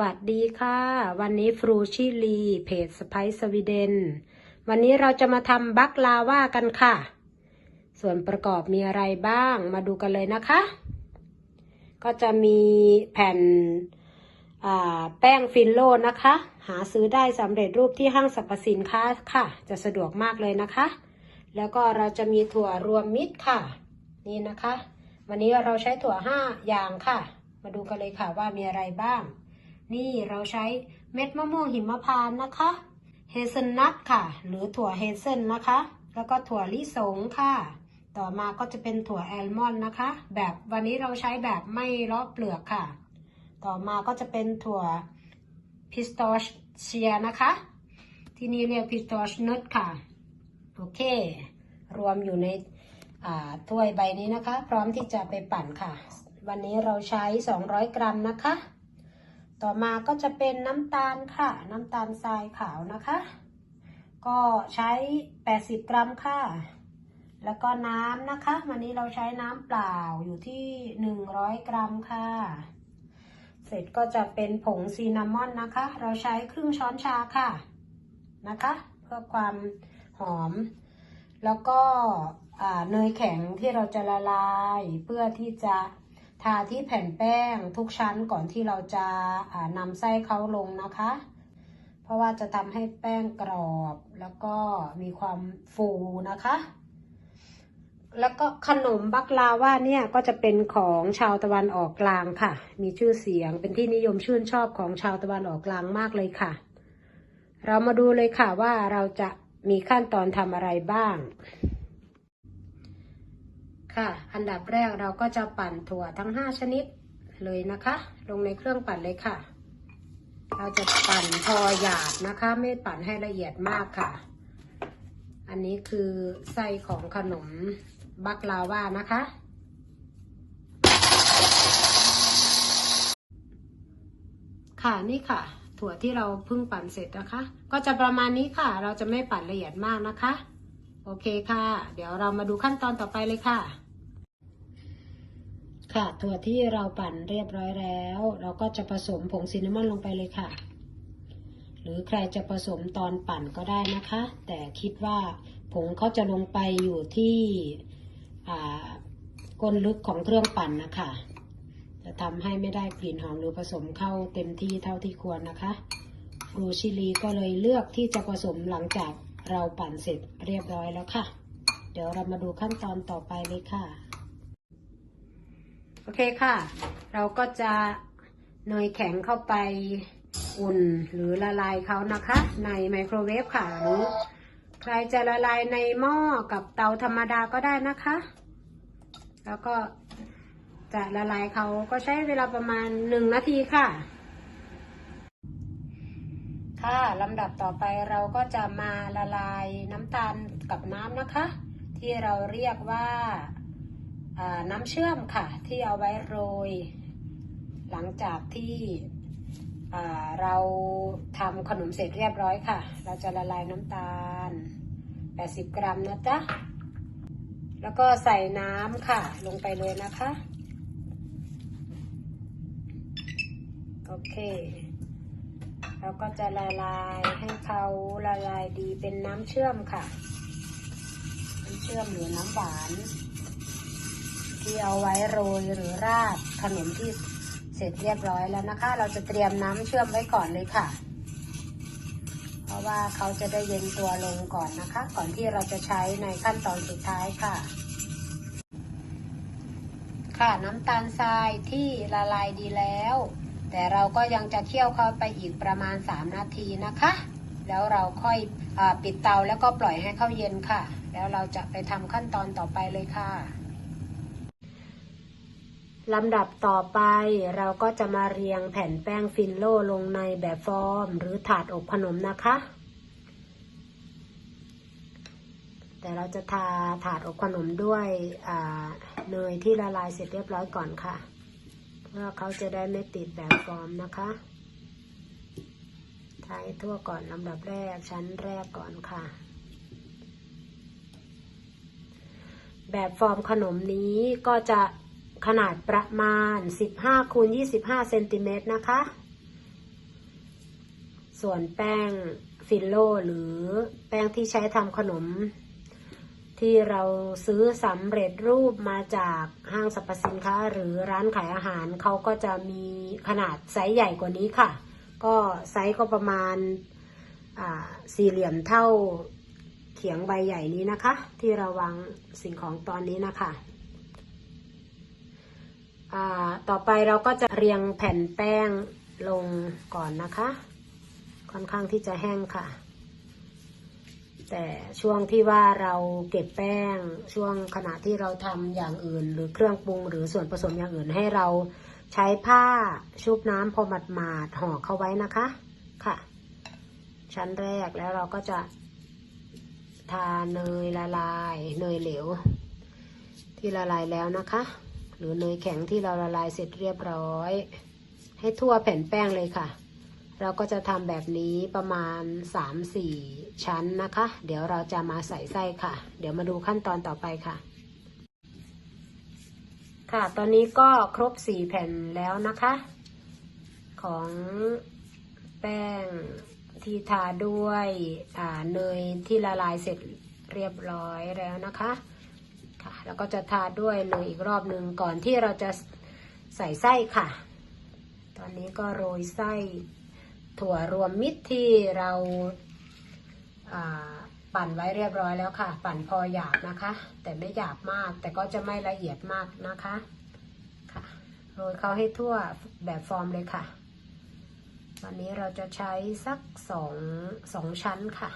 วัสดีค่ะ วันนี้ฟรูชิลีเพจสไปซ์สวีเดน วันนี้เราจะมาทำบักลาว่ากันค่ะ ส่วนประกอบมีอะไรบ้างมาดูกันเลยนะคะ ก็จะมีแผ่นแป้งฟินโลนะคะ หาซื้อได้สำเร็จรูปที่ห้างสรรพสินค้าค่ะ จะสะดวกมากเลยนะคะ แล้วก็เราจะมีถั่วรวมมิตรค่ะ นี่นะคะ วันนี้เราใช้ถั่วห้าอย่างค่ะ มาดูกันเลยค่ะว่ามีอะไรบ้าง นี่เราใช้เม็ดมะม่วงหิมพานต์นะคะเฮเซลนัทค่ะ หรือถั่วเฮเซลนะคะ แล้วก็ถั่วลิสงค่ะ ต่อมาก็จะเป็นถั่วแอลมอนด์นะคะ แบบวันนี้เราใช้แบบไม่เลาะเปลือกค่ะ ต่อมาก็จะเป็นถั่วพิสตอชเชียนะคะ ที่นี่เรียกพิสตอชนัทค่ะ โอเค รวมอยู่ในถ้วยใบนี้นะคะ พร้อมที่จะไปปั่นค่ะ วันนี้เราใช้ 200 กรัมนะคะ ต่อมาก็จะเป็นน้ำตาลค่ะ น้ำตาลทรายขาวนะคะ ก็ใช้ 80 กรัมค่ะ แล้วก็น้ำนะคะ วันนี้เราใช้น้ำเปล่าอยู่ที่ 100 กรัมค่ะ เสร็จก็จะเป็นผงซีนามอนนะคะ เราใช้ครึ่งช้อนชาค่ะนะคะ เพื่อความหอม แล้วก็เนยแข็งที่เราจะละลายเพื่อที่จะ ทาที่แผ่นแป้งทุกชั้นก่อนที่เราจะนำไส้เขาลงนะคะ เพราะว่าจะทำให้แป้งกรอบแล้วก็มีความฟูนะคะ แล้วก็ขนมบักลาว่าเนี่ยก็จะเป็นของชาวตะวันออกกลางค่ะ มีชื่อเสียงเป็นที่นิยมชื่นชอบของชาวตะวันออกกลางมากเลยค่ะ เรามาดูเลยค่ะว่าเราจะมีขั้นตอนทำอะไรบ้าง ค่ะ อันดับแรกเราก็จะปั่นถั่วทั้ง 5 ชนิดเลยนะคะ ลงในเครื่องปั่นเลยค่ะ เราจะปั่นพอหยาบนะคะ ไม่ปั่นให้ละเอียดมากค่ะ อันนี้คือไส้ของขนมบักลาว่านะคะ ค่ะนี่ค่ะ ถั่วที่เราเพิ่งปั่นเสร็จนะคะ ก็จะประมาณนี้ค่ะ เราจะไม่ปั่นละเอียดมากนะคะ โอเคค่ะ เดี๋ยวเรามาดูขั้นตอนต่อไปเลยค่ะ ค่ะถั่วที่เราปั่นเรียบร้อยแล้ว เราก็จะผสมผงซินนามอนลงไปเลยค่ะ หรือใครจะผสมตอนปั่นก็ได้นะคะ แต่คิดว่าผงเขาจะลงไปอยู่ที่ก้นลึกของเครื่องปั่นนะคะ จะทำให้ไม่ได้กลิ่นหอมหรือผสมเข้าเต็มที่เท่าที่ควรนะคะรูชิลีก็เลยเลือกที่จะผสมหลังจากเราปั่นเสร็จเรียบร้อยแล้วค่ะ เดี๋ยวเรามาดูขั้นตอนต่อไปเลยค่ะ โอเคค่ะ เราก็จะเนยแข็งเข้าไปอุ่นหรือละลายเขานะคะ ในไมโครเวฟค่ะหรือใครจะละลายในหม้อกับเตาธรรมดาก็ได้นะคะ แล้วก็จะละลายเขาก็ใช้เวลาประมาณหนึ่งนาทีค่ะ ค่ะลำดับต่อไปเราก็จะมาละลายน้ำตาลกับน้ำนะคะ ที่เราเรียกว่าอ่า น้ำเชื่อมค่ะที่เอาไว้โรย หลังจากที่เราทำขนมเสร็จเรียบร้อยค่ะ เราจะละลายน้ำตาล 80 กรัมนะจ๊ะ แล้วก็ใส่น้ำค่ะ ลงไปเลยนะคะ โอเคเราก็จะละลายให้เขาละลายดีเป็นน้ำเชื่อมค่ะ น้ำเชื่อมหรือน้ำหวาน ที่เอาไว้โรยหรือราดขนมที่เสร็จเรียบร้อยแล้วนะคะ เราจะเตรียมน้ำเชื่อมไว้ก่อนเลยค่ะ เพราะว่าเขาจะได้เย็นตัวลงก่อนนะคะ ก่อนที่เราจะใช้ในขั้นตอนสุดท้ายค่ะ ค่ะน้ำตาลทรายที่ละลายดีแล้ว แต่เราก็ยังจะเคี่ยวเขาไปอีกประมาณ 3 นาทีนะคะ แล้วเราค่อยอปิดเตาแล้วก็ปล่อยให้เขาเย็นค่ะ แล้วเราจะไปทำขั้นตอนต่อไปเลยค่ะ ลำดับต่อไปเราก็จะมาเรียงแผ่นแป้งฟินโลลงในแบบฟอร์ม หรือถาดอบขนมนะคะ แต่เราจะทาถาดอบขนมด้วยเนยที่ละลายเสร็จเรียบร้อยก่อนค่ะ เพื่อเขาจะได้ไม่ติดแบบฟอร์มนะคะทาให้ทั่วก่อนลำดับแรกชั้นแรกก่อนค่ะ แบบฟอร์มขนมนี้ก็จะ ขนาดประมาณ 15คูณ25เซนติเมตรนะคะ ส่วนแป้งฟิลโลหรือแป้งที่ใช้ทำขนม ที่เราซื้อสำเร็จรูปมาจากห้างสรรพสินค้า หรือร้านขายอาหารเขาก็จะมีขนาดไซส์ใหญ่กว่านี้ค่ะ ก็ไซส์ก็ประมาณาสี่เหลี่ยมเท่าเขียงใบใหญ่นี้นะคะ ที่เราวางสิ่งของตอนนี้นะคะ ต่อไปเราก็จะเรียงแผ่นแป้งลงก่อนนะคะ ค่อนข้างที่จะแห้งค่ะ แต่ช่วงที่ว่าเราเก็บแป้งช่วงขณะที่เราทำอย่างอื่น หรือเครื่องปรุงหรือส่วนผสมอย่างอื่นให้เราใช้ผ้าชุบน้ำพอหมาดๆห่อเข้าไว้นะคะค่ะ ชั้นแรกแล้วเราก็จะทาเนยละลาย เนยเหลว ที่ละลายแล้วนะคะ หรือเนยแข็งที่เราละลายเสร็จเรียบร้อย ให้ทั่วแผ่นแป้งเลยค่ะ เราก็จะทำแบบนี้ประมาณ 3-4 ชั้นนะคะ เดี๋ยวเราจะมาใส่ไส้ค่ะ เดี๋ยวมาดูขั้นตอนต่อไปค่ะ ค่ะ ตอนนี้ก็ครบ 4 แผ่นแล้วนะคะ ของแป้งที่ทาด้วยเนยที่ละลายเสร็จเรียบร้อยแล้วนะคะ แล้วก็จะทาด้วยเนยอีกรอบหนึ่งก่อนที่เราจะใส่ไส้ค่ะ ตอนนี้ก็โรยไส้ถั่วรวมมิตรที่เราาปั่นไว้เรียบร้อยแล้วค่ะ ปั่นพอหยาบนะคะ แต่ไม่หยาบมาก แต่ก็จะไม่ละเอียดมากนะคะค่ะโรยเขาให้ทั่วแบบฟอร์มเลยค่ะ วันนี้เราจะใช้สักสองสองชั้นค่ะ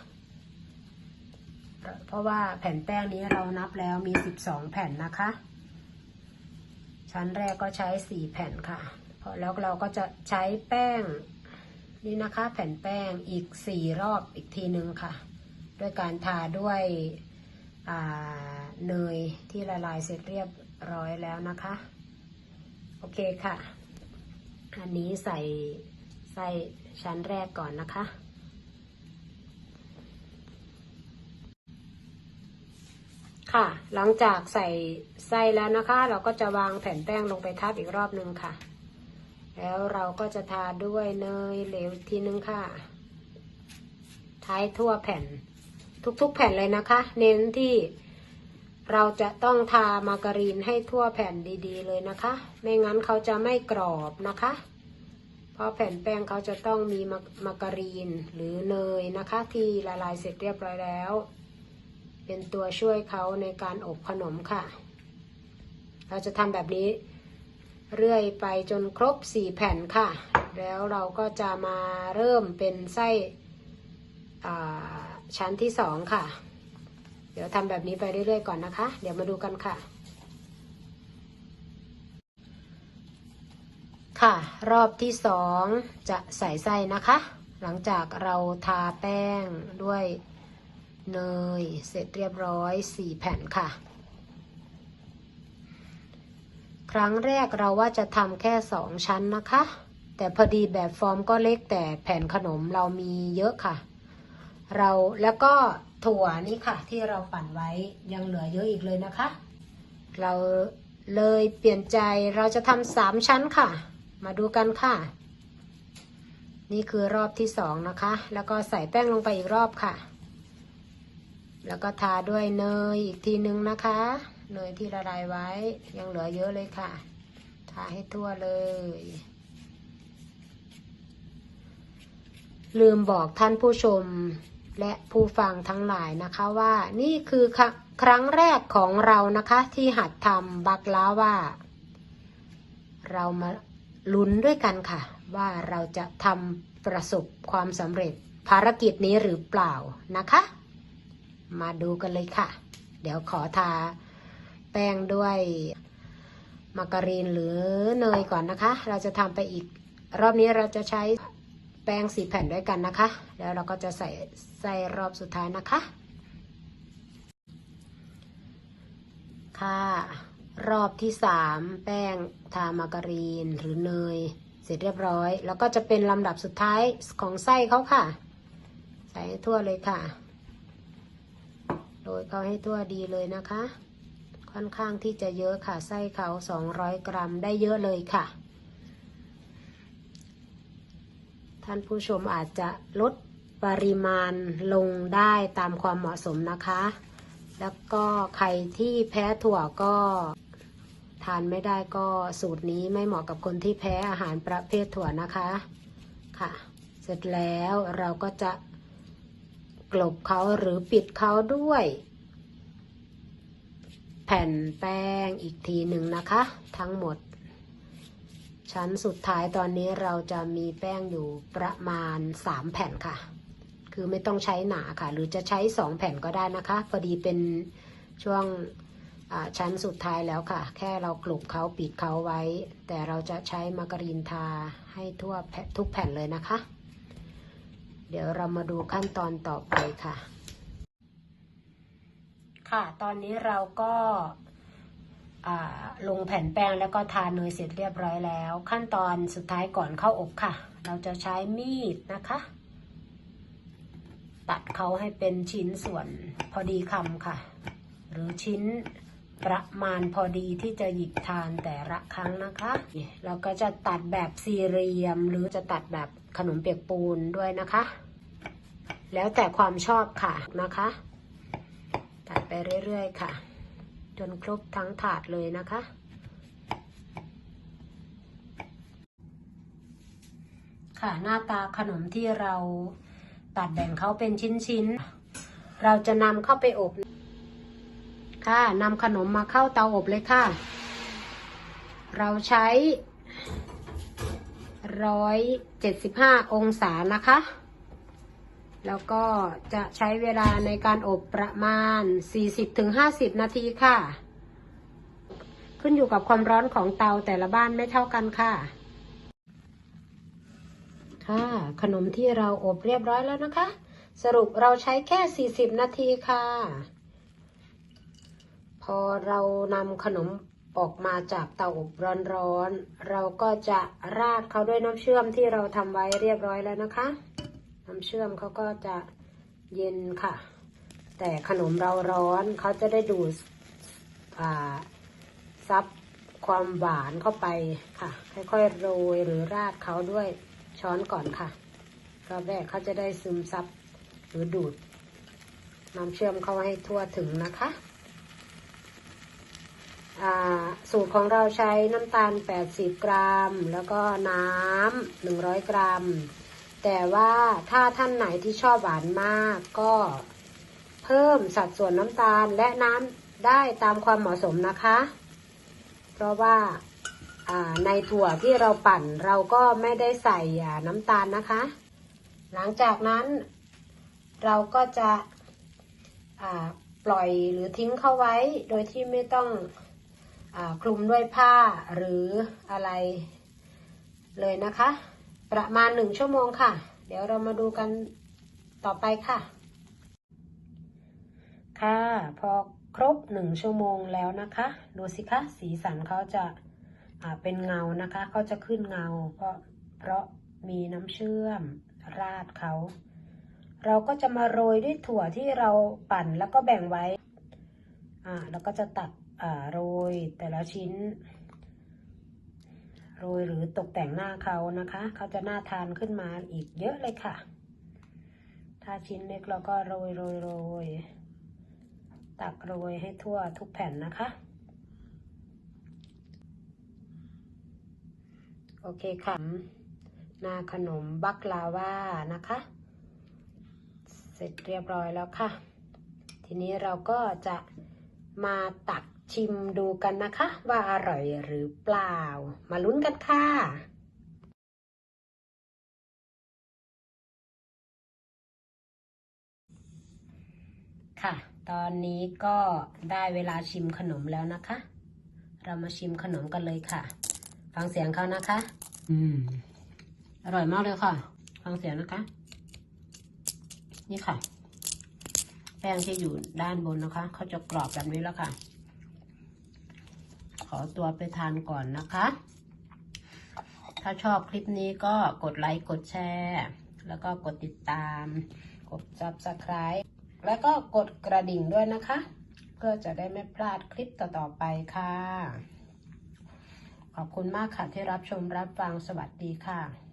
เพราะว่าแผ่นแป้งนี้เรานับแล้วมีสิบสองแผ่นนะคะ ชั้นแรกก็ใช้สี่แผ่นค่ะพอแล้วเราก็จะใช้แป้งนี่นะคะ แผ่นแป้งอีกสี่รอบอีกทีหนึ่งค่ะ ด้วยการทาด้วยเนยที่ละลายเสร็จเรียบร้อยแล้วนะคะ โอเคค่ะ อันนี้ใส่ไส้ชั้นแรกก่อนนะคะ ค่ะ หลังจากใส่ไส้แล้วนะคะ เราก็จะวางแผ่นแป้งลงไปทับอีกรอบนึงค่ะ แล้วเราก็จะทาด้วยเนยเหลวทีนึงค่ะ ท้ายทั่วแผ่น ทุกๆแผ่นเลยนะคะ เน้นที่เราจะต้องทามาการีนให้ทั่วแผ่นดีๆ เลยนะคะ ไม่งั้นเขาจะไม่กรอบนะคะ เพราะแผ่นแป้งเขาจะต้องมีมามาการีนหรือเนยนะคะ ที่ละลายเสร็จเรียบร้อยแล้ว เป็นตัวช่วยเขาในการอบขนมค่ะ เราจะทำแบบนี้ เรื่อยไปจนครบสี่แผ่นค่ะ แล้วเราก็จะมาเริ่มเป็นไส้ชั้นที่สองค่ะ เดี๋ยวทำแบบนี้ไปเรื่อยๆก่อนนะคะ เดี๋ยวมาดูกันค่ะค่ะ รอบที่สองจะใส่ไส้นะคะ หลังจากเราทาแป้งด้วย เนยเสร็จเรียบร้อยสี่แผ่นค่ะ ครั้งแรกเราว่าจะทำแค่สองชั้นนะคะ แต่พอดีแบบฟอร์มก็เล็กแต่แผ่นขนมเรามีเยอะค่ะ เราแล้วก็ถั่วนี่ค่ะ ที่เราปั่นไว้ยังเหลือเยอะอีกเลยนะคะ เราเลยเปลี่ยนใจเราจะทำสามชั้นค่ะ มาดูกันค่ะ นี่คือรอบที่สองนะคะ แล้วก็ใส่แป้งลงไปอีกรอบค่ะ แล้วก็ทาด้วยเนยอีกทีนึงนะคะ เนยที่ละลายไว้ยังเหลือเยอะเลยค่ะ ทาให้ทั่วเลย ลืมบอกท่านผู้ชมและผู้ฟังทั้งหลายนะคะว่านี่คือครัครั้งแรกของเรานะคะที่หัดทำบักลาว่า เรามาลุ้นด้วยกันค่ะ ว่าเราจะทำประสบความสำเร็จภารกิจนี้หรือเปล่านะคะ มาดูกันเลยค่ะ เดี๋ยวขอทาแป้งด้วยมาการีนหรือเนยก่อนนะคะ เราจะทำไปอีกรอบนี้เราจะใช้แป้งสีแผ่นด้วยกันนะคะ แล้วเราก็จะใส่ใส่รอบสุดท้ายนะคะ ค่ะรอบที่สามแป้งทามาการีนหรือเนย เสร็จเรียบร้อย แล้วก็จะเป็นลำดับสุดท้ายของไส้เขาค่ะ ใส่ทั่วเลยค่ะ โรยเขาให้ทั่วดีเลยนะคะ ค่อนข้างที่จะเยอะค่ะไส้เขา200 กรัมได้เยอะเลยค่ะทท่านผู้ชมอาจจะลดปริมาณลงได้ตามความเหมาะสมนะคะ แล้วก็ใครที่แพ้ถั่วก็ทานไม่ได้ก็สูตรนี้ไม่เหมาะกับคนที่แพ้อาหารประเภทถั่วนะคะค่ะ เสร็จแล้วเราก็จะ กลบเขาหรือปิดเขาด้วย แผ่นแป้งอีกทีหนึ่งนะคะ ทั้งหมด ชั้นสุดท้ายตอนนี้เราจะมีแป้งอยู่ประมาณ 3 แผ่นค่ะ คือไม่ต้องใช้หนาค่ะ หรือจะใช้ 2 แผ่นก็ได้นะคะ พอดีเป็นช่วงอ่าชั้นสุดท้ายแล้วค่ะ แค่เรากลบเขาปิดเขาไว้ แต่เราจะใช้มาการีนทาให้ทั่วทุกแผ่นเลยนะคะ เดี๋ยวเรามาดูขั้นตอนต่อไปค่ะ ค่ะ ตอนนี้เราก็ลงแผ่นแป้งแล้วก็ทาเนยเสร็จเรียบร้อยแล้ว ขั้นตอนสุดท้ายก่อนเข้าอบค่ะ เราจะใช้มีดนะคะ ตัดเขาให้เป็นชิ้นส่วนพอดีคำค่ะ หรือชิ้นประมาณพอดีที่จะหยิบทานแต่ละครั้งนะคะ เราก็จะตัดแบบสี่เหลี่ยมหรือจะตัดแบบ ขนมเปียกปูนด้วยนะคะ แล้วแต่ความชอบค่ะนะคะตัดไปเรื่อยๆค่ะ จนครบทั้งถาดเลยนะคะ ค่ะหน้าตาขนมที่เราตัดแบ่งเขาเป็นชิ้นๆ เราจะนำเข้าไปอบ ค่ะนำขนมมาเข้าเตาอบเลยค่ะ เราใช้ ร้อยเจ็ดสิบห้าองศานะคะ แล้วก็จะใช้เวลาในการอบประมาณ40-50นาทีค่ะ ขึ้นอยู่กับความร้อนของเตาแต่ละบ้านไม่เท่ากันค่ะ ค่ะ ขนมที่เราอบเรียบร้อยแล้วนะคะ สรุปเราใช้แค่40นาทีค่ะ พอเรานำขนม ออกมาจากเตาอบร้อนๆ เราก็จะราดเขาด้วยน้ำเชื่อมที่เราทำไว้เรียบร้อยแล้วนะคะ น้ำเชื่อมเขาก็จะเย็นค่ะ แต่ขนมเราร้อนเขาจะได้ดูดซับความหวานเข้าไปค่ะ ค่อยๆโรยหรือราดเขาด้วยช้อนก่อนค่ะรอบแรกเขาจะได้ซึมซับหรือดูดน้ำเชื่อมเข้าให้ทั่วถึงนะคะ สูตรของเราใช้น้ำตาล 80 กรัม แล้วก็น้ำ100 กรัม แต่ว่าถ้าท่านไหนที่ชอบหวานมากก็เพิ่มสัดส่วนน้ำตาลและน้ำได้ตามความเหมาะสมนะคะ เพราะว่าในถั่วที่เราปั่นเราก็ไม่ได้ใส่น้ำตาลนะคะ หลังจากนั้นเราก็จะปล่อยหรือทิ้งเข้าไว้โดยที่ไม่ต้อง คลุมด้วยผ้าหรืออะไรเลยนะคะ ประมาณหนึ่งชั่วโมงค่ะ เดี๋ยวเรามาดูกันต่อไปค่ะ ค่ะ พอครบหนึ่งชั่วโมงแล้วนะคะ ดูสิคะสีสันเขาจะาเป็นเงานะคะเขาจะขึ้นเงาเพราะเพราะมีน้ำเชื่อมราดเขา เราก็จะมาโรยด้วยถั่วที่เราปั่นแล้วก็แบ่งไว้ อ่าแล้วก็จะตัด โรยแต่ละชิ้น โรยหรือตกแต่งหน้าเขานะคะ เขาจะน่าทานขึ้นมาอีกเยอะเลยค่ะ ถ้าชิ้นเล็กเราก็โรยโรยโรยตักโรยให้ทั่วทุกแผ่นนะคะ โอเคค่ะหน้าขนมบักลาว่านะคะ เสร็จเรียบร้อยแล้วค่ะ ทีนี้เราก็จะมาตัก ชิมดูกันนะคะ ว่าอร่อยหรือเปล่า มาลุ้นกันค่ะค่ะ ตอนนี้ก็ได้เวลาชิมขนมแล้วนะคะ เรามาชิมขนมกันเลยค่ะ ฟังเสียงเขานะคะ อืม อร่อยมากเลยค่ะ ฟังเสียงนะคะ นี่ค่ะ แป้งที่อยู่ด้านบนนะคะ เขาจะกรอบแบบนี้แล้วค่ะ ขอตัวไปทานก่อนนะคะ ถ้าชอบคลิปนี้ก็กดไลค์ กดแชร์ แล้วก็กดติดตาม กด subscribe แล้วก็กดกระดิ่งด้วยนะคะ เพื่อจะได้ไม่พลาดคลิปต่อๆไปค่ะ ขอบคุณมากค่ะที่รับชมรับฟังสวัสดีค่ะ